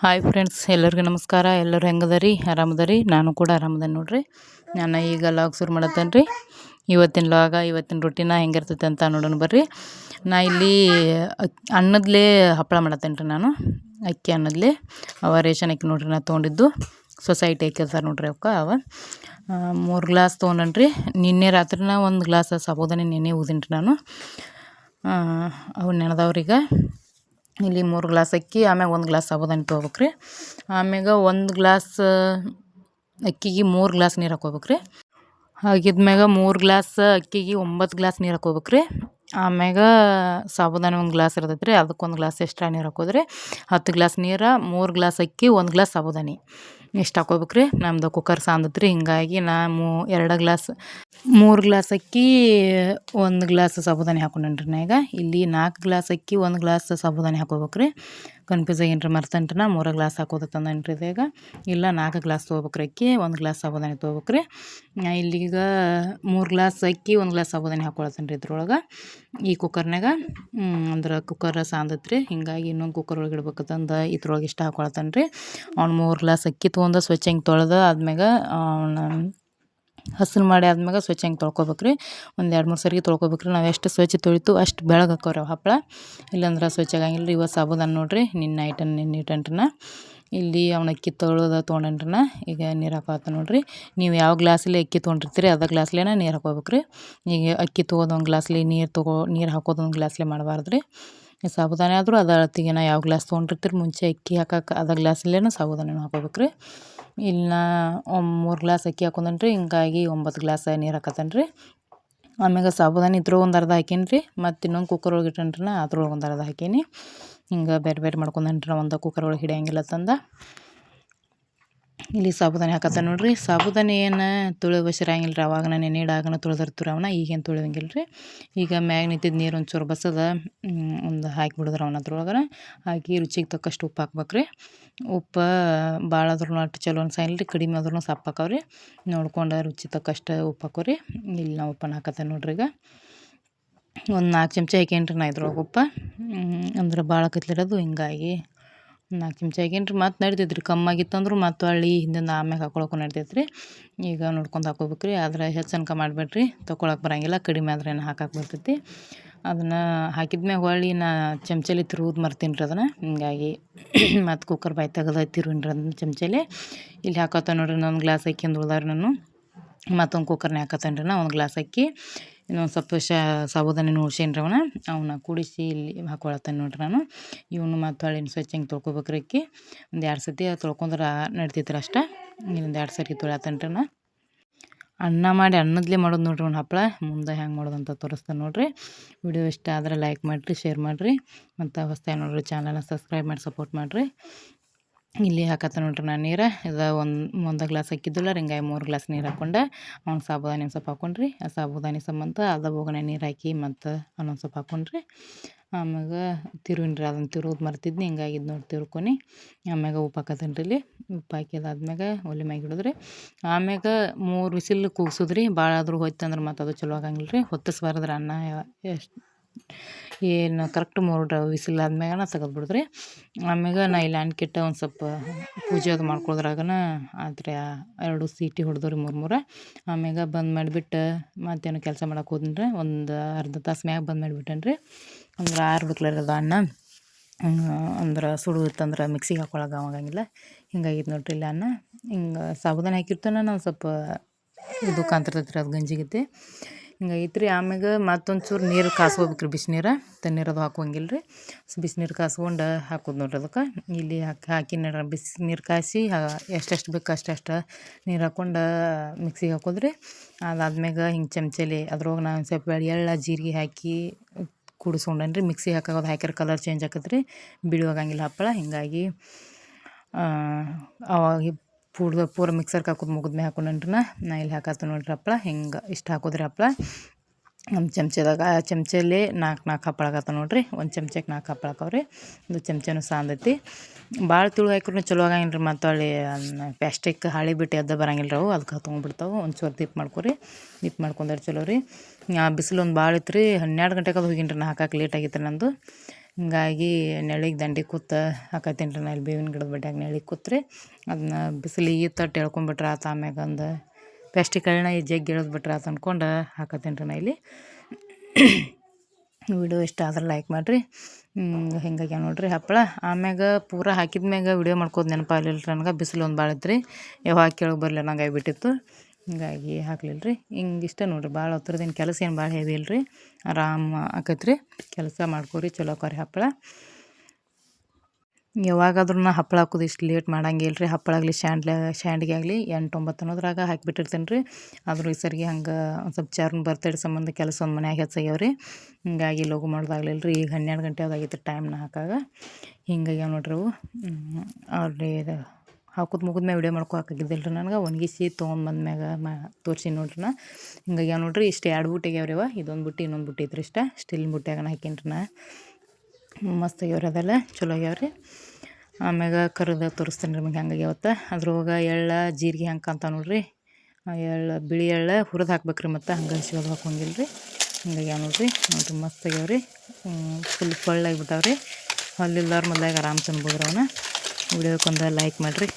Hi friends, ಎಲ್ಲರಿಗೂ ನಮಸ್ಕಾರ. ಎಲ್ಲರೂ ಹೆಂಗದರಿ? ಆರಾಮದರಿ? ನಾನು ಕೂಡ ಆರಾಮದೇನೆ ನೋಡ್ರಿ. ನಾನು ಈಗ ಲಾಗ್ ಶುರು ಮಾಡತ್ತೇನೆ ರೀ ಇವತ್ತಿನ ಲಾಗ ಇವತ್ತಿನ ರೊಟ್ಟಿನ ಹೆಂಗಿರ್ತೈತೆ ಅಂತ ನೋಡೋಣ ಬರ್ರಿ. ನಾ ಇಲ್ಲಿ ಅನ್ನದ್ಲೇ ಹಪ್ಪಳ ಮಾಡತ್ತೇನೆ ರೀ ನಾನು. ಅಕ್ಕಿ ಅನ್ನದ್ಲೇ, ಅವ ರೇಷನ್ ಅಕ್ಕಿ ನೋಡ್ರಿ ನಾ ತೊಗೊಂಡಿದ್ದು. ಸೊಸೈಟಿ ಅದಾರ ನೋಡ್ರಿ ಅವಕ್ಕೆ, ಅವ. ಮೂರು ಗ್ಲಾಸ್ ತೊಗೊಂಡನ್ ರೀ ನಿನ್ನೆ ರಾತ್ರಿನ ಒಂದು ಗ್ಲಾಸ್ ಸಬೋದನೆ ನೆನೆ ಊದೀನಿ ರೀ ನಾನು ಅವು ನೆನೆದವ್ರೀಗ. ಇಲ್ಲಿ ಮೂರು ಗ್ಲಾಸ್ ಅಕ್ಕಿ, ಆಮ್ಯಾಗ ಒಂದು ಗ್ಲಾಸ್ ಸಾಬುದಾನಿ ತೊಗೋಬೇಕು ರೀ ಆಮ್ಯಾಗ ಒಂದು ಗ್ಲಾಸ್, ಅಕ್ಕಿಗೆ ಮೂರು ಗ್ಲಾಸ್ ನೀರು ಹಾಕೋಬೇಕು ರೀ ಹಾಗಿದ್ಮ್ಯಾಗ ಮೂರು ಗ್ಲಾಸ್ ಅಕ್ಕಿಗೆ ಒಂಬತ್ತು ಗ್ಲಾಸ್ ನೀರು ಹಾಕೋಬೇಕು ರೀ ಆಮ್ಯಾಗ ಸಾಬುದಾನಿ ಒಂದು ಗ್ಲಾಸ್ ಇರ್ತೈತೆ ರೀ ಅದಕ್ಕೆ ಒಂದು ಗ್ಲಾಸ್ ಎಕ್ಸ್ಟ್ರಾ ನೀರು ಹಾಕೋದ್ರಿ. ಹತ್ತು ಗ್ಲಾಸ್ ನೀರು, ಮೂರು ಗ್ಲಾಸ್ ಅಕ್ಕಿ, ಒಂದು ಗ್ಲಾಸ್ ಸಾಬೂದಾನಿ ಇಷ್ಟು ಹಾಕೋಬೇಕ್ರಿ? ರೀ ನಮ್ದು ಕುಕ್ಕರ್ ಸಾಂದತ್ರಿ, ಹಿಂಗಾಗಿ ನಾ ಮೂ ಎರಡು ಗ್ಲಾಸ್, ಮೂರು ಗ್ಲಾಸ್ ಅಕ್ಕಿ ಒಂದು ಗ್ಲಾಸ್ ಸಾಬುದಾನಿ ಹಾಕೊಂಡೇನ್ರಿ ರೀ ನಾ ಈಗ ಇಲ್ಲಿ ನಾಲ್ಕು ಗ್ಲಾಸ್ ಅಕ್ಕಿ, ಒಂದು ಗ್ಲಾಸ್ ಸಾಬುದಾನಿ ಹಾಕೋಬೇಕು ರೀ ಕನ್ಫ್ಯೂಸ್ ಆಗೇನ್ರಿ ಮರ್ತೇನ್ರಿ ನಾ, ಮೂರು ಗ್ಲಾಸ್ ಹಾಕೋದು ತಂದೇನ್ರಿ ಇದಾಗ. ಇಲ್ಲ ನಾಲ್ಕು ಗ್ಲಾಸ್ ತೊಗೋಬೇಕ್ರಿ ಅಕ್ಕಿ, ಒಂದು ಗ್ಲಾಸ್ ಸಾಬುದಾನಿ ತೊಗೋಬೇಕು ರೀ ನಾ ಇಲ್ಲಿಗ ಮೂರು ಗ್ಲಾಸ್ ಅಕ್ಕಿ, ಒಂದು ಗ್ಲಾಸ್ ಸಾಬುದಾನಿ ಹಾಕೊಳತ್ತೇನ್ರಿ ರೀ ಇದ್ರೊಳಗೆ. ಈ ಕುಕ್ಕರ್ನಾಗ ಅಂದ್ರೆ ಕುಕ್ಕರ್ ಸಾಂದತ್ರಿ. ಹಿಂಗಾಗಿ ಇನ್ನೊಂದು ಕುಕ್ಕರ್ ಒಳಗೆ ಇಡ್ಬೇಕಂತಂದು ಇದ್ರೊಳಗೆ ಇಷ್ಟ ಹಾಕೊಳತ್ತೇನ್ರಿ. ರೀ ಅವ್ನು ಮೂರು ಗ್ಲಾಸ್ ಅಕ್ಕಿ ತೊಗೊಂಡು ಸ್ವಚ್ಛ ಹಿಂಗೆ ತೊಳೆದು ಆದ್ಮ್ಯಾಗ ಹಸನು ಮಾಡಿ ಆದ್ಮ್ಯಾಗ ಸ್ವಚ್ಛ ಹಿಂಗೆ ತೊಳ್ಕೊಬೇಕು ರೀ ಒಂದು ಎರಡು ಮೂರು ಸರಿಗೆ ತೊಳ್ಕೊಬೇಕು ರೀ ನಾವು ಎಷ್ಟು ಸ್ವಚ್ಛ ತೊಳಿತು ಅಷ್ಟು ಬೆಳಗ್ಗೆ ಹಾಕೋರಿ ಹಪ್ಪಳ. ಇಲ್ಲಾಂದ್ರೆ ಸ್ವಚ್ಛ ಆಗಂಗಿಲ್ಲ ರೀ ಇವತ್ತು ಸಾಬುದಾನ ನೋಡಿರಿ, ನಿನ್ನ ಐಟನ್ ನಿನ್ನ ಇಟ್ಟನ್ರನ್ನ ಇಲ್ಲಿ ಅವ್ನ ಅಕ್ಕಿ ತೊಳೆದ ತೊಗೊಂಡ್ರನ ಈಗ ನೀರು ಹಾಕೋತ ನೋಡಿರಿ. ನೀವು ಯಾವ ಗ್ಲಾಸಲ್ಲಿ ಅಕ್ಕಿ ತೊಗೊಂಡಿರ್ತೀರಿ ಅದ ಗ್ಲಾಸ್ಲೇನ ನೀರು ಹಾಕೋಬೇಕು ರೀ ಈಗ ಅಕ್ಕಿ ತೊಗೋದು ಒಂದು ಗ್ಲಾಸ್ಲಿ ನೀರು ತೊಗೋ, ನೀರು ಹಾಕೋದು ಒಂದು ಗ್ಲಾಸ್ಲಿ ಮಾಡಬಾರ್ದು ರೀ ಸಾಬೂದಾನಿ ಆದರೂ ಅದು ಅತ್ತಿಗೆ ನಾ ಯಾವ ಗ್ಲಾಸ್ ತೊಗೊಂಡಿರ್ತೀರಿ ಮುಂಚೆ ಅಕ್ಕಿ ಹಾಕಕ್ಕೆ ಅದ ಗ್ಲಾಸಲ್ಲೇನ ಸಾಬೂದಾನಿನೂ ಹಾಕೋಬೇಕು ರೀ ಇಲ್ಲಿ ಮೂರು ಗ್ಲಾಸ್ ಅಕ್ಕಿ ಹಾಕೊಂಡೇನಿ ರೀ ಹಿಂಗಾಗಿ ಒಂಬತ್ತು ಗ್ಲಾಸ್ ನೀರು ಹಾಕತ್ತೇನೆ ರೀ ಆಮ್ಯಾಗ ಸಾಬುದಾನೆ ಇದ್ರೊಳಗೆ ಒಂದು ಅರ್ಧ ಹಾಕೀನಿ ರೀ ಮತ್ತು ಇನ್ನೊಂದು ಕುಕ್ಕರ್ ಒಳಗೆ ಇಟ್ಟೇನಿ ನಾ ಅದ್ರೊಳಗೆ ಒಂದು ಅರ್ಧ ಹಾಕೀನಿ. ಹಿಂಗೆ ಬೇರೆ ಬೇರೆ ಮಾಡ್ಕೊಂಡೇನಿ ಒಂದು ಕುಕ್ಕರ್ ಒಳಗೆ ಹಿಡಿಯಂಗಿಲ್ಲ ತಂದ. ಇಲ್ಲಿ ಸಾಬುದಾನೆ ಹಾಕತ್ತ ನೋಡ್ರಿ. ಸಾಬೂದಾನಿ ಏನು ತುಳ ಬಸಿರಂಗಿಲ್ಲ ರೀ ಅವಾಗ ನೆನೆಡಾಗನ ತುಳಿದಿರ್ತೀವಿ ಅವನ್ನ ಈಗೇನು ತುಳಿದಂಗಿಲ್ಲ ರೀ ಈಗ ಮ್ಯಾಗ ನಿಂತಿದ್ದು ನೀರು ಒಂಚೂರು ಬಸದ ಒಂದು ಹಾಕಿಬಿಡಿದ್ರೆ ಅವನ ಅದ್ರೊಳಗೆ ಹಾಕಿ ರುಚಿಗೆ ತಕ್ಕಷ್ಟು ಉಪ್ಪು ಹಾಕ್ಬೇಕು ರೀ ಉಪ್ಪು ಭಾಳ ಆದ್ರೂ ಅಷ್ಟು ಚಲೋ ಅನ್ಸಂಗಿಲ್ಲ ರೀ ಕಡಿಮೆ ಆದ್ರೂ ಸಪ್ಪು ಹಾಕವ್ರಿ. ನೋಡ್ಕೊಂಡು ರುಚಿ ತಕ್ಕಷ್ಟು ಉಪ್ಪು ಹಾಕೋರಿ. ಇಲ್ಲಿ ನಾವು ಉಪ್ಪನ್ನು ಹಾಕತ್ತೆ ನೋಡ್ರಿ ಈಗ. ಒಂದು ನಾಲ್ಕು ಚಮಚ ಹಾಕೇನ್ರಿ ನಾ ಇದ್ರೊಳಗೆ ಉಪ್ಪು. ಅಂದ್ರೆ ಭಾಳ ಕತ್ಲಿರೋದು. ಹಿಂಗಾಗಿ ನಾಲ್ಕು ಚಮಚ ಹಾಕೇನಿ ರೀ ಮತ್ತು ರೀ ಕಮ್ಮಾಗಿತ್ತಂದ್ರೆ ಮತ್ತು ಹಳ್ಳಿ ಹಿಂದಿಂದ ಆಮ್ಯಾಗ ಹಾಕೊಳಕ್ಕೂ ರೀ ಈಗ ನೋಡ್ಕೊಂಡು ಹಾಕೋಬೇಕು ರೀ ಆದ್ರೆ ಹೆಚ್ಚು ಅನ್ಕ ಮಾಡಬೇಡ್ರಿ ತೊಗೊಳಕ್ಕೆ ಬರಂಗಿಲ್ಲ, ಕಡಿಮೆ ಆದ್ರೆ ಏನು ಹಾಕಕ್ಕೆ ಬರ್ತೈತಿ. ಅದನ್ನು ಹಾಕಿದ್ಮ್ಯಾಗ ಹೊಳ್ಳಿ ನಾ ಚಮಚಲಿ ತಿರುವುದು ಮರ್ತೀನಿ ರೀ ಅದನ್ನು. ಹಿಂಗಾಗಿ ಮತ್ತು ಕುಕ್ಕರ್ ಬಾಯಿ ತೆಗೆದು ತಿರುವಿನ್ರಿ ಅದನ್ನ ಚಮಚಲಿ. ಇಲ್ಲಿ ಹಾಕೋತ ನೋಡ್ರಿ ಒಂದು ಗ್ಲಾಸ್ ಅಕ್ಕಿ ಉಳ್ದಾರ ನಾನು. ಮತ್ತೊಂದು ಕುಕ್ಕರ್ನೇ ಹಾಕತ್ತೇನೆ ರೀ ನಾ, ಒಂದು ಗ್ಲಾಸ್ ಅಕ್ಕಿ ಇನ್ನೊಂದು ಸ್ವಲ್ಪ ಶ ಸಾಬೂದಾನಿ ಉಳ್ಸೇನಿ ಅವನ್ನ ಅವನ್ನ ಕೂಡಿಸಿ ಇಲ್ಲಿ ಹಾಕೊಳತ್ತೇನೆ ನೋಡ್ರಿ ನಾನು. ಇವನು ಮತ್ತು ಹೊಳ್ಳಿನ ಸ್ವಚ್ಛ ಹಿಂಗೆ ತೊಳ್ಕೊಬೇಕು ರೀ ಅಕ್ಕಿ. ಒಂದು ಎರಡು ಸತಿ ತೊಳ್ಕೊಂಡ್ರೆ ನಡಿತೈತೆ ರೀ ಅಷ್ಟೇ. ಇನ್ನೊಂದು ಎರಡು ಸರಿ ತೊಳ್ಯಾತೇನೆ ನಾ ಅನ್ನ ಮಾಡಿ ಅನ್ನದ್ಲೇ ಮಾಡೋದು ನೋಡ್ರಿ ಒಂದು ಹಪ್ಪಳ ಮುಂದೆ ಹೆಂಗೆ ಮಾಡೋದು ಅಂತ ತೋರಿಸ್ತೇನೆ ನೋಡಿರಿ. ವಿಡಿಯೋ ಇಷ್ಟ ಆದರೆ ಲೈಕ್ ಮಾಡಿರಿ ಶೇರ್ ಮಾಡಿರಿ. ಮತ್ತು ಅವಸ್ಥೆ ನೋಡಿರಿ ಚಾನಲ್ನ ಸಬ್ಸ್ಕ್ರೈಬ್ ಮಾಡಿ ಸಪೋರ್ಟ್ ಮಾಡಿರಿ. ಇಲ್ಲಿ ಹಾಕತ್ತ ನೋಡ್ರಿ ನಾನು ನೀರು. ಇದು ಒಂದು ಒಂದು ಗ್ಲಾಸ್ ಹಾಕಿದ್ದಿಲ್ಲ ಹಿಂಗಾಗಿ ಮೂರು ಗ್ಲಾಸ್ ನೀರು ಹಾಕ್ಕೊಂಡೆ ಅವ್ನು ಒಂದು ಸ್ವಲ್ಪ ಹಾಕೊಂಡ್ರಿ. ಆ ಸಾಬುದಾನಿ ಸಂಬಂಧ ಅದ ಬೋಗಣೆ ನೀರು ಹಾಕಿ ಮತ್ತು ಅವನೊಂದು ಸ್ವಲ್ಪ ಹಾಕೊಂಡ್ರಿ. ಆಮ್ಯಾಗ ತಿರುವಿನ್ರಿ ಅದನ್ನು ತಿರುವುದು ಮರ್ತಿದ್ನಿ ಹಿಂಗಾಗಿ ಇದು ನೋಡಿ ತಿರ್ಕೊನಿ. ಆಮ್ಯಾಗ ಉಪ್ಪು ಹಾಕತ್ತೀನಿ ರೀ ಇಲ್ಲಿ. ಉಪ್ಪು ಹಾಕಿದಾದ್ಮ್ಯಾಗ ಒಲೆ ಮ್ಯಾಗ ಹಿಡಿದ್ರಿ ಆಮ್ಯಾಗ ಮೂರು ವಿಸಿಲ್ ಕೂಗ್ಸೋದ್ರಿ. ಭಾಳ ಆದರೂ ಹೋಯ್ತಂದ್ರೆ ಮತ್ತು ಅದು ಚಲೋ ಆಗಂಗಿಲ್ಲ ರೀ ಹೊತ್ತಿಸ್ಬಾರ್ದ್ರಿ ಅನ್ನ ಎಷ್ಟು ಏನು ಕರೆಕ್ಟ್ ಮೂರು ವಿಸಿಲ್ ಆದ್ಮ್ಯಾಗನ ನಾ ಬಿಡಿದ್ರಿ. ಆಮ್ಯಾಗ ನಾ ಇಲ್ಲಿ ಅನ್ಕಿಟ್ಟ ಒಂದು ಸ್ವಲ್ಪ ಪೂಜೆ ಅದು ಮಾಡ್ಕೊಳ್ದ್ರಾಗನ ಆದರೆ ಎರಡು ಸೀಟಿ ಹೊಡೆದವ್ರಿ ಮೂರು ಮೂರು. ಆಮ್ಯಾಗ ಬಂದ್ ಮಾಡಿಬಿಟ್ಟು ಮತ್ತೇನು ಕೆಲಸ ಮಾಡೋಕೆ ಹೋದ್ನಿ ಒಂದು ಅರ್ಧ ತಾಸು ಮ್ಯಾಗ ಬಂದ್ ಮಾಡಿಬಿಟ್ಟೇನ್ರಿ. ಅಂದ್ರೆ ಬಿಡ್ಕ್ಲರ್ ಅದ ಅನ್ನ ಅಂದ್ರೆ ಸುಡು ಇತ್ತಂದ್ರೆ ಮಿಕ್ಸಿಗೆ ಹಾಕೊಳಗೆ ಆಗಂಗಿಲ್ಲ ಹಿಂಗಾಗಿತ್ತು ನೋಡ್ರಿ ಇಲ್ಲ ಅನ್ನ ಹಿಂಗೆ ಸಾಬುದಾನ ಹಾಕಿರ್ತಾನೆ ನಾವು ಸ್ವಲ್ಪ ಇದು ಕಾಂತಿರ್ತೈತ್ರಿ ಅದು ಗಂಜಿಗೈತಿ. ಹಿಂಗಾಗೈತೆ ರೀ ಆಮ್ಯಾಗ ಮತ್ತೊಂದು ಚೂರು ನೀರು ಕಾಸ್ಕೋಬೇಕು ರೀ ಬಿಸಿನೀರು. ತಣ್ಣೀರು ಅದು ಹಾಕೋಂಗಿಲ್ಲ ರೀ ಬಿಸಿನೀರು ಕಾಸ್ಕೊಂಡು ಹಾಕೋದು ನೋಡ್ರಿ ಅದಕ್ಕೆ. ಇಲ್ಲಿ ಹಾಕಿ ಹಾಕಿ ನೋಡ್ರಿ ಬಿಸಿನೀರು ಕಾಯಿಸಿ ಎಷ್ಟೆಷ್ಟು ಬೇಕು ಅಷ್ಟೆಷ್ಟು ನೀರು ಹಾಕ್ಕೊಂಡು ಮಿಕ್ಸಿಗೆ ಹಾಕೋದ್ರಿ. ಅದಾದ್ಮ್ಯಾಗ ಹಿಂಗೆ ಚಮಚಲಿ ಅದ್ರೊಳಗೆ ನಾನು ಸ್ವಲ್ಪ ಎಳ್ಳ, ಜೀರಿಗೆ ಹಾಕಿ ಕೂಡಿಸ್ಕೊಂಡೇನಿ ರೀ ಮಿಕ್ಸಿಗೆ ಹಾಕೋದು ಹಾಕಿದ್ರೆ ಕಲರ್ ಚೇಂಜ್ ಆಗತ್ತೆ ರೀ ಬಿಡುವಾಗಂಗಿಲ್ಲ ಹಪ್ಪಳ. ಹಿಂಗಾಗಿ ಅವಾಗ ಪೂರ್ದ ಪೂರ ಮಿಕ್ಸರ್ಗೆ ಹಾಕೋದು ಮುಗಿದ್ಮೇಲೆ ಮೇಲೆ ರೀ ನಾ ಇಲ್ಲಿ ಹಾಕತ್ತೆ ನೋಡ್ರಿ ಹಪ್ಪಳ ಹಿಂಗೆ ಇಷ್ಟು ಹಾಕೋದ್ರಿ ಹಪ್ಪಳ ನಮ್ಮ ಚಮಚದಾಗ, ಆ ಚಮಚಲ್ಲಿ ನಾಲ್ಕು ನಾಲ್ಕು ಹಪ್ಪಳ ಹಾಕತ್ತ ನೋಡ್ರಿ, ಒಂದು ಚಮಚಕ್ಕೆ ನಾಲ್ಕು ಹಪ್ಪಳ ಹಾಕವ್ರಿ. ಒಂದು ಚಮಚನೂ ಸಾಂದೈತಿ. ಭಾಳ ತಿಳು ಹಾಕಿದ್ರು ಚಲೋ ಆಗಂಗಿಲ್ಲ ರೀ ಮತ್ತು ಅಲ್ಲಿ ಪ್ಲಾಸ್ಟಿಕ್ ಹಾಳಿ ಬಿಟ್ಟು ಎದ್ದ ಬರಂಗಿಲ್ಲ ಅವು ಅದಕ್ಕೆ ತೊಗೊಂಡ್ಬಿಡ್ತಾವೆ ಒಂದು ಚೂರು ದಿಪ್ ಮಾಡ್ಕೊರಿ. ದಿಪ್ ಮಾಡ್ಕೊಂಡ್ರೆ ಚಲೋ ರೀ. ಬಿಸಿಲು ಒಂದು ಭಾಳ ಇತ್ತು ರೀ ಹನ್ನೆರಡು ಗಂಟೆಗೆ ಅದು ಹೋಗಿನ್ರಿ ನಾ ಹಾಕಕ್ಕೆ ಲೇಟ್ ಆಗಿತ್ತು ನಂದು. ಹಿಂಗಾಗಿ ನೆಳಿಗೆ ದಂಡಿ ಕೂತ ಹಾಕತ್ತೀನಿ ರೀ ನಾ ಇಲ್ಲಿ ಬೇವಿನ ಗಿಡದ ಬಡ್ಯಾಗ ನೆಳಿಗೆ ಕೂತ್ರಿ. ಅದನ್ನ ಬಿಸಿಲಿಗೆ ತಟ್ಟು ಎಳ್ಕೊಂಬಿಟ್ರೆ ಆತು ಆಮ್ಯಾಗ ಒಂದು ಪ್ಲಾಸ್ಟಿಕ್ ಈ ಜಗ್ಗಿ ಇಳಿದ್ಬಿಟ್ರೆ ಆತು ಅಂದ್ಕೊಂಡು ಹಾಕತ್ತೀನಿ ರೀ ನಾ ಇಲ್ಲಿ. ವಿಡಿಯೋ ಇಷ್ಟ ಆದ್ರೆ ಲೈಕ್ ಮಾಡಿರಿ. ಹಿಂಗಾಗ್ಯ ನೋಡ್ರಿ ಹಪ್ಪಳ. ಆಮ್ಯಾಗ ಪೂರ ಹಾಕಿದ ಮ್ಯಾಗ ವಿಡಿಯೋ ಮಾಡ್ಕೋದು ನೆನಪಾಗಲಿಲ್ಲ ನನಗೆ. ಬಿಸಿಲು ಒಂದು ಭಾಳ ಇತ್ತು ರೀ ಯಾವಾಗ ಕೇಳೋಕೆ ಬರಲಿಲ್ಲ ನಂಗೆ ಆಗಿಬಿಟ್ಟಿತ್ತು. ಹಿಂಗಾಗಿ ಹಾಕ್ಲಿಲ್ಲ ರೀ ಹಿಂಗೆ ಇಷ್ಟ ನೋಡ್ರಿ, ಭಾಳ ಹೊತ್ತರದೇನು ಕೆಲಸ ಏನು ಭಾಳ ಹೆವಿ ಇಲ್ಲರಿ ಆರಾಮ ಆಕತ್ರಿ. ಕೆಲಸ ಮಾಡ್ಕೊರಿ, ಚಲೋ ಕರಿ ಹಪ್ಪಳ. ಯಾವಾಗಾದ್ರೂ ನಾ ಹಪ್ಪಳ ಹಾಕೋದು ಇಷ್ಟು ಲೇಟ್ ಮಾಡಂಗಿಲ್ಲ ರೀ ಹಪ್ಪಳ ಆಗಲಿ ಶ್ಯಾಂಡ್ಲ ಶ್ಯಾಂಡ್ಗೆ ಆಗಲಿ ಎಂಟು ಒಂಬತ್ತು ಅನ್ನೋದ್ರಾಗ ಹಾಕಿಬಿಟ್ಟಿರ್ತೀನಿ ರೀ ಆದರೂ ಈ ಸರಿಗೆ ಹಂಗೆ ಒಂದು ಸ್ವಲ್ಪ ಚಾರ್ನ ಬರ್ತಡೆ ಸಂಬಂಧ ಕೆಲಸ ಒಂದು ಮನ್ಯಾಗ ಹೆಚ್ಚಾಗ್ಯಾವ ರೀ ಹಿಂಗಾಗಿ ಲೋಗು ಮಾಡೋದಾಗ್ಲಿಲ್ಲ ರೀ ಈಗ ಹನ್ನೆರಡು ಗಂಟೆ ಅದಾಗಿತ್ತು ಟೈಮ್ನ ಹಾಕಾಗ. ಹಿಂಗಾಗ್ಯಾವ ನೋಡ್ರಿ ಅವು. ಅವ್ರಿ ಹಾಕೋದು ಮುಗಿದ್ಮ್ಯಾಗ ವಿಡಿಯೋ ಮಾಡ್ಕೊ ಹಾಕಾಗಿದ್ದಿಲ್ಲ ರೀ ನನಗೆ. ಒಣಗಿಸಿ ಮ್ಯಾಗ ಮಾ ತೋರಿಸಿ ನೋಡ್ರಿ ನಾ ಹಿಂಗಾಗ್ಯಾವ ನೋಡ್ರಿ ಇಷ್ಟು ಎರಡು ಬುಟ್ಟಿ ಆಗ್ಯಾವ ರೀ ಅವ ಇದೊಂದು ಬುಟ್ಟಿ ಇನ್ನೊಂದು ಬುಟ್ಟಿ ಐತ್ರಿ ಇಷ್ಟ. ಸ್ಟಿಲ್ ಬುಟ್ಟ್ಯಾಗ ಹಾಕೀನಿ ರೀ ನಾ ಮಸ್ತ್ ಆಗ್ಯಾವ್ರಿ ಅದೆಲ್ಲ. ಚಲೋ ಆಗ್ಯಾವ್ರಿ ಆಮ್ಯಾಗ ಕರ್ದು ತೋರಿಸ್ತೀನಿ ರೀ ನಿಮಗೆ ಹಂಗಾಗಿ ಅವತ್ತು. ಅದ್ರೊಳಗೆ ಎಳ್ಳ, ಜೀರಿಗೆ ಹೆಂಗೆ ಅಂತ ನೋಡ್ರಿ. ಎಳ್ಳು, ಬಿಳಿ ಎಳ್ಳು ಹುರಿದು ಹಾಕ್ಬೇಕ್ರಿ ಮತ್ತು. ಹಂಗೆ ಸಿಗೋದು ಹಾಕೋಂಗಿಲ್ಲ ರೀ. ಹಿಂಗಾಗಿ ನೋಡ್ರಿ. ನೋಡ್ರಿ ಮಸ್ತ್ ಆಗ್ಯಾವ್ರಿ ಫುಲ್ ರೀ. ಹಲ್ಲಿಲ್ಲಾರ ಮೊದಲಾಗ ಆರಾಮ್ ತಿನ್ಬೋದ್ರಿ ಅವನ್ನ ವಿಡಿಯೋಕ್ಕೊಂದು ಲೈಕ್ ಮಾಡಿರಿ.